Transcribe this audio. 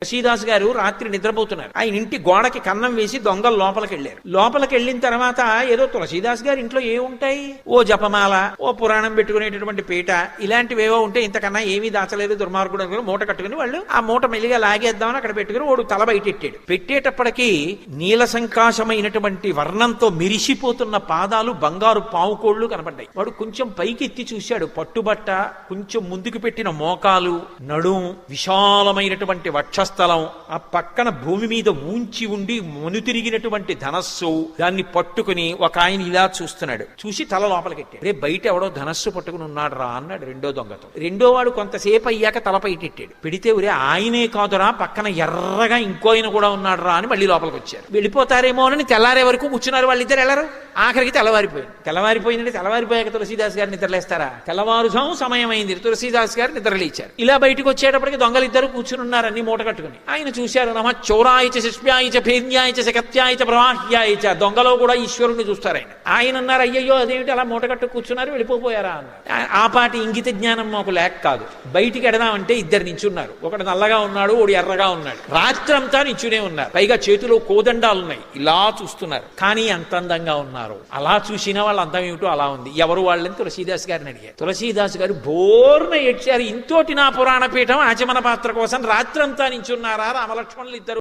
తులసీదాస్ గారు రాత్రి నిద్రపోతున్నారు. ఆయన ఇంటి గోడకి కన్నం వేసి దొంగలు లోపలికి వెళ్ళారు. లోపలికి వెళ్ళిన తర్వాత ఏదో తులసీదాస్ గారి ఇంట్లో ఏముంటాయి ఓ జపమాల ఓ పురాణం పెట్టుకునేటటువంటి పీట ఇలాంటివేవో ఉంటే ఇంతకన్నా ఏమీ దాచలేదు. దుర్మార్గుడు అనుకుని మూట కట్టుకుని వాళ్ళు ఆ మూట మెల్లిగా లాగేద్దామని అక్కడ పెట్టుకుని ఓడు తల బయటెట్టాడు పెట్టేటప్పటికి నీల సంకాశమైనటువంటి వర్ణంతో మెరిసిపోతున్న పాదాలు బంగారు పావుకోళ్ళు కనపడ్డాయి. వాడు కొంచెం పైకి ఎత్తి చూశాడు. పట్టుబట్ట కొంచెం ముందుకు పెట్టిన మోకాలు నడుం విశాలమైనటువంటి స్థలం ఆ పక్కన భూమి మీద ఊంచి ఉండి మనుతిరిగినటువంటి ధనస్సు దాన్ని పట్టుకుని ఒక ఆయన ఇలా చూస్తున్నాడు. చూసి తల లోపలికెట్టాడు. రే బయట ఎవడో ధనస్సు పట్టుకుని ఉన్నాడు రా అన్నాడు రెండో దొంగతో. రెండో వాడు కొంతసేపు అయ్యాక తల బయటెట్టాడు పెడితే ఒరే ఆయనే కాదురా పక్కన ఎర్రగా ఇంకో ఆయన కూడా ఉన్నాడు రా అని మళ్ళీ లోపలికి వచ్చారు వెళ్ళిపోతారేమో అని తెల్లారే వరకు కూర్చున్నారు వాళ్ళిద్దరు వెళ్ళరు ఆఖరికి తెల్లవారిపోయింది తెల్లవారిపోయిందంటే తెల్లవారిపోయాక తులసీదాస్ గారు నిద్రలేస్తారా తెల్లవారుజాము సమయం అయింది తులసీదాస్ గారు నిద్రలేచారు ఇలా బయటకు వచ్చేటప్పటికి దొంగలిద్దరు కూర్చుని ఉన్నారు అన్ని పట్టుకుని. ఆయన చూశారు నమ చౌరాయిచ శిష్ప్యాయిచ భేన్యాయిచ శకత్యాయిచ ప్రవాహ్యాయిచ దొంగలో కూడా ఈశ్వరుణ్ణి చూస్తారు ఆయన. ఆయన అన్నారు అయ్యయ్యో అదేమిటి అలా మూటగట్టు కూర్చున్నారు వెళ్ళిపోయారా అన్నారు. ఆ- పాటి ఇంగిత జ్ఞానం మాకు లేక కాదు. బయటికి ఎడదామంటే ఇద్దరు నించున్నారు. ఒకడు నల్లగా ఉన్నాడు ఒకడు ఎర్రగా ఉన్నాడు. రాత్రంతా నించునే ఉన్నారు. పైగా చేతిలో కోదండాలు ఉన్నాయి ఇలా చూస్తున్నారు. కానీ అంత అందంగా ఉన్నారు. అలా చూసిన వాళ్ళ అందం ఏమిటో అలా ఉంది. ఎవరు వాళ్ళని? తులసీదాస్ గారిని అడిగారు. తులసీదాస్ గారు బోర్న ఏడ్చారు. ఇంతోటి నా పురాణ పీఠం ఆచమన పాత్ర కోసం రాత్రంతా నించున్నారా రామలక్ష్మణులు ఇద్దరు